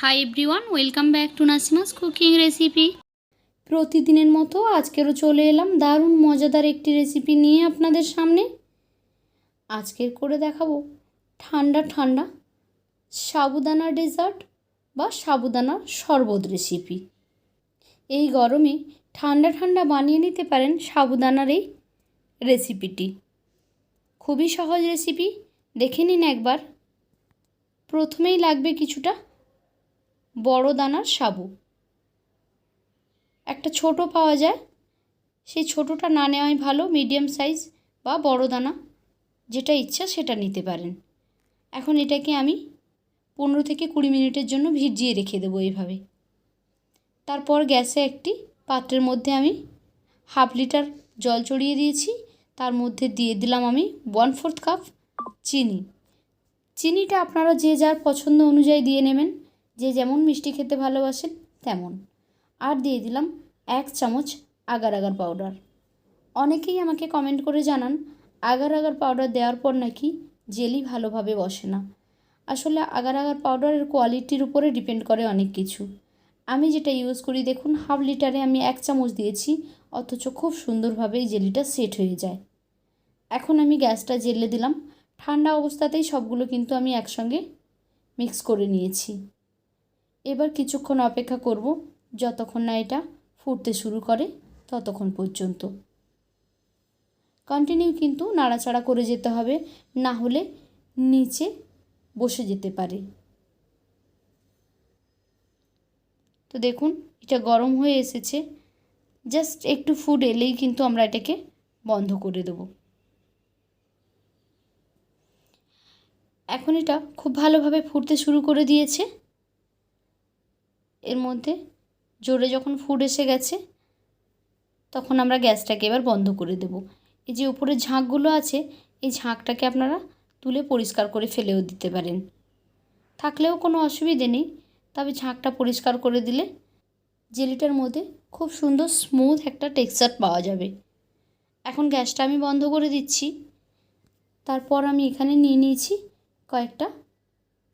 Hi everyone welcome back to Nasima's cooking recipe প্রতিদিনের মতো আজকেরও চলে এলাম দারুণ মজাদার একটি রেসিপি নিয়ে আপনাদের সামনে। আজকের করে দেখাবো ঠান্ডা ঠান্ডা সাবুদানা ডেজার্ট বা সাবুদানার শরবত রেসিপি এই গরমে ঠান্ডা ঠান্ডা বানিয়ে নিতে পারেন সাবুদানার এই রেসিপিটি খুবই সহজ রেসিপি দেখে নিন একবার। প্রথমেই লাগবে কিছুটা বড় দানার সাবু। একটা ছোট পাওয়া যায়। সেই ছোটোটা না নেওয়াই ভালো মিডিয়াম সাইজ বা বড় দানা যেটা ইচ্ছা সেটা নিতে পারেন। এখন এটাকে আমি পনেরো থেকে কুড়ি মিনিটের জন্য ভিজিয়ে রেখে দেবো এইভাবে। তারপর গ্যাসে একটি পাত্রের মধ্যে আমি হাফ লিটার জল চড়িয়ে দিয়েছি। তার মধ্যে দিয়ে দিলাম আমি ওয়ান ফোর্থ কাপ চিনি। চিনিটা আপনারা যে যার পছন্দ অনুযায়ী দিয়ে নেবেন। যে যেমন মিষ্টি খেতে ভালোবাসেন তেমন। আর দিয়ে দিলাম এক চামচ আগার আগার পাউডার। অনেকেই আমাকে কমেন্ট করে জানান, আগার আগার পাউডার দেওয়ার পর নাকি জেলি ভালোভাবে বসে না। আসলে আগার আগার পাউডারের কোয়ালিটির উপরে ডিপেন্ড করে অনেক কিছু। আমি যেটা ইউজ করি, দেখুন, হাফ লিটারে আমি এক চামচ দিয়েছি, অথচ খুব সুন্দরভাবে এই জেলিটা সেট হয়ে যায়। এখন আমি গ্যাসটা জেলে দিলাম। ঠান্ডা অবস্থাতেই সবগুলো কিন্তু আমি একসঙ্গে মিক্স করে নিয়েছি। এবার কিছুক্ষণ অপেক্ষা করব, যতক্ষণ না এটা ফুটতে শুরু করে ততক্ষণ পর্যন্ত। কন্টিনিউ কিন্তু নাড়াচাড়া করে যেতে হবে, না হলে নিচে বসে যেতে পারে। তো দেখুন, এটা গরম হয়ে এসেছে। জাস্ট একটু ফুড এলেই কিন্তু আমরা এটাকে বন্ধ করে দেবো। এখন এটা খুব ভালোভাবে ফুটতে শুরু করে দিয়েছে। এর মধ্যে জোরে যখন ফুড এসে গেছে, তখন আমরা গ্যাসটাকে এবার বন্ধ করে দেব। এই যে উপরে ঝাঁকগুলো আছে, এই ঝাঁকটাকে আপনারা তুলে পরিষ্কার করে ফেলেও দিতে পারেন। থাকলেও কোনো অসুবিধে নেই, তবে ঝাঁকটা পরিষ্কার করে দিলে জেলিটার মধ্যে খুব সুন্দর স্মুথ একটা টেক্সচার পাওয়া যাবে। এখন গ্যাসটা আমি বন্ধ করে দিচ্ছি। তারপর আমি এখানে নিয়ে নিয়েছি কয়েকটা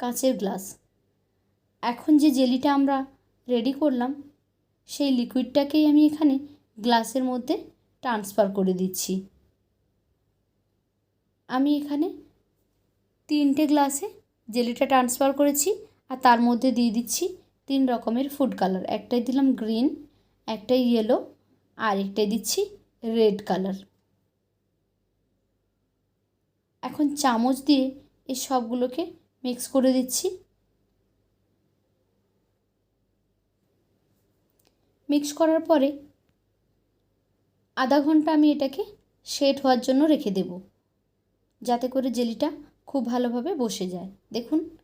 কাঁচের গ্লাস। এখন যে জেলিটা আমরা রেডি করলাম। সেই লিকুইডটাকেই আমি এখানে গ্লাসের মধ্যে ট্রান্সফার করে দিচ্ছি। আমি এখানে তিনটে গ্লাসে জেলিটা ট্রান্সফার করেছি আর তার মধ্যে দিয়ে দিচ্ছি তিন রকমের ফুড কালার একটাই দিলাম গ্রিন একটাই ইয়েলো আর একটাই দিচ্ছি রেড কালার এখন চামচ দিয়ে এই সবগুলোকে মিক্স করে দিচ্ছি। মিক্স করার পরে আধা ঘণ্টা আমি এটাকে সেট হওয়ার জন্য রেখে দেব। যাতে করে জেলিটা খুব ভালোভাবে বসে যায়। দেখুন,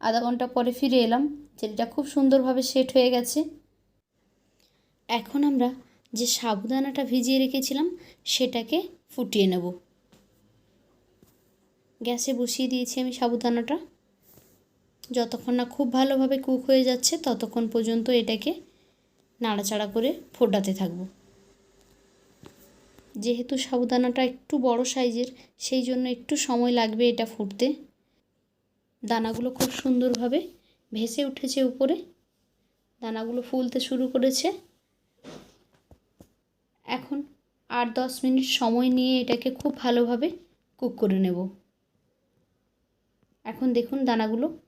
আধা ঘণ্টা পরে ফিরে এলাম। জেলিটা খুব সুন্দরভাবে সেট হয়ে গেছে। এখন আমরা যে সাবুদানাটা ভিজিয়ে রেখেছিলাম, সেটাকে ফুটিয়ে নেব। গ্যাসে বসিয়ে দিয়েছি আমি সাবুদানাটা। যতক্ষণ না খুব ভালোভাবে কুক হয়ে যাচ্ছে, ততক্ষণ পর্যন্ত এটাকে নাড়াচাড়া করে ফোটাতে থাকব। যেহেতু সাবুদানাটা একটু বড় সাইজের, সেই জন্য একটু সময় লাগবে এটা ফুটতে। দানাগুলো খুব সুন্দরভাবে ভেসে উঠেছে উপরে। দানাগুলো ফুলতে শুরু করেছে। এখন আট দশ মিনিট সময় নিয়ে এটাকে খুব ভালোভাবে কুক করে নেব। এখন দেখুন দানাগুলো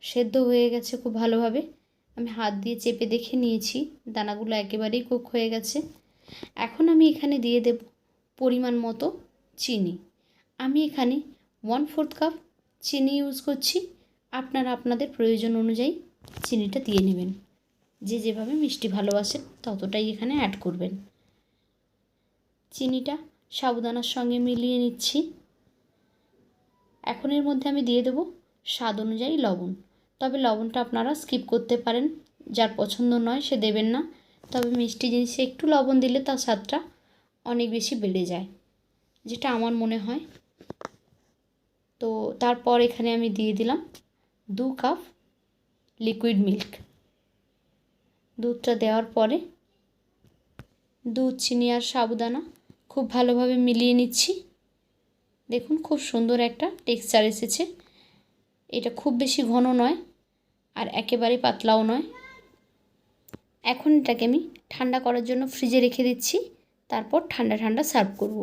সেদ্ধ হয়ে গেছে খুব ভালোভাবে। আমি হাত দিয়ে চেপে দেখে নিয়েছি। দানাগুলো একেবারেই কুক হয়ে গেছে। এখন আমি এখানে দিয়ে দেব পরিমাণ মতো চিনি। আমি এখানে ওয়ান ফোর্থ কাপ চিনি ইউজ করছি। আপনারা আপনাদের প্রয়োজন অনুযায়ী চিনিটা দিয়ে নেবেন। যে যেভাবে মিষ্টি ভালোবাসেন ততটাই এখানে অ্যাড করবেন। চিনিটা সাবুদানার সঙ্গে মিলিয়ে নিচ্ছি। এখন এর মধ্যে আমি দিয়ে দেবো স্বাদ অনুযায়ী লবণ। তবে লবণটা আপনারা স্কিপ করতে পারেন। যার পছন্দ নয় সে দেবেন না। তবে মিষ্টি জিনিসে একটু লবণ দিলে তার স্বাদটা অনেক বেশি বেড়ে যায়, যেটা আমার মনে হয়। তো তারপর এখানে আমি দিয়ে দিলাম দু কাপ লিকুইড মিল্ক দুধটা দেওয়ার পরে দুধ, চিনি আর সাবুদানা খুব ভালোভাবে মিলিয়ে নিচ্ছি। দেখুন খুব সুন্দর একটা টেক্সচার এসেছে। এটা খুব বেশি ঘন নয় আর একেবারে পাতলাও নয়। এখন এটাকে আমি ঠান্ডা করার জন্য ফ্রিজে রেখে দিচ্ছি, তারপর ঠান্ডা ঠান্ডা সার্ভ করব।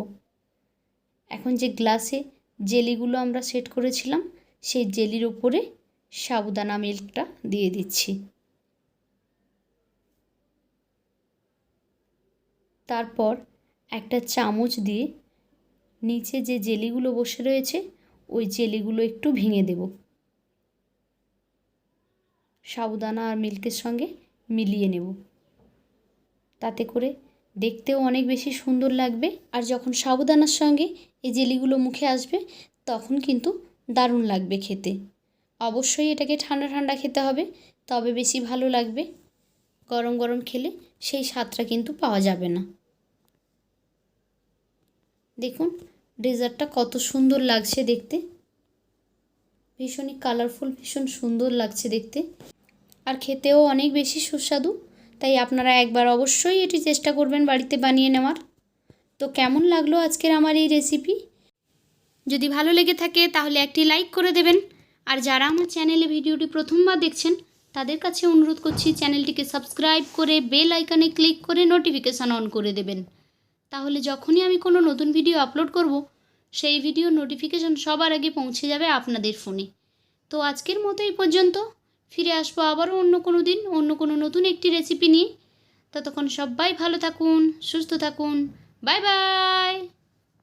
এখন যে গ্লাসে জেলিগুলো আমরা সেট করেছিলাম, সেই জেলির ওপরে সাবুদানা মিল্কটা দিয়ে দিচ্ছি। তারপর একটা চামচ দিয়ে নিচে যে জেলিগুলো বসে রয়েছে, ওই জেলিগুলো একটু ভেঙে দেব। সাবুদানা আর মিল্কের সঙ্গে মিলিয়ে নেব। তাতে করে দেখতেও অনেক বেশি সুন্দর লাগবে আর যখন সাবুদানার সঙ্গে এই জেলিগুলো মুখে আসবে তখন কিন্তু দারুণ লাগবে খেতে। অবশ্যই এটাকে ঠান্ডা ঠান্ডা খেতে হবে, তবে বেশি ভালো লাগবে। গরম গরম খেলে সেই স্বাদটা কিন্তু পাওয়া যাবে না। দেখুন, ডেজার্টটা কত সুন্দর লাগছে দেখতে। ভীষণই কালারফুল ভীষণ সুন্দর লাগছে দেখতে। আর খেতেও অনেক বেশি সুস্বাদু, তাই আপনারা একবার অবশ্যই এটি চেষ্টা করবেন বাড়িতে বানিয়ে নেওয়ার। তো কেমন লাগল আজকের আমার এই রেসিপি যদি ভালো লেগে থাকে তাহলে একটি লাইক করে দেবেন। আর যারা আমার চ্যানেলে ভিডিওটি প্রথমবার দেখছেন, তাদের কাছে অনুরোধ করছি চ্যানেলটিকে সাবস্ক্রাইব করে বেল আইকনে ক্লিক করে নোটিফিকেশান অন করে দেবেন। তাহলে যখনই আমি কোনো নতুন ভিডিও আপলোড করব সেই ভিডিও নোটিফিকেশন সবার আগে পৌঁছে যাবে আপনাদের ফোনে তো আজকের মতো এই পর্যন্ত। ফিরে আসব আবারও অন্য কোনো দিন, অন্য কোনো নতুন একটি রেসিপি নিয়ে। ততক্ষণ সবাই ভালো থাকুন, সুস্থ থাকুন। Bye bye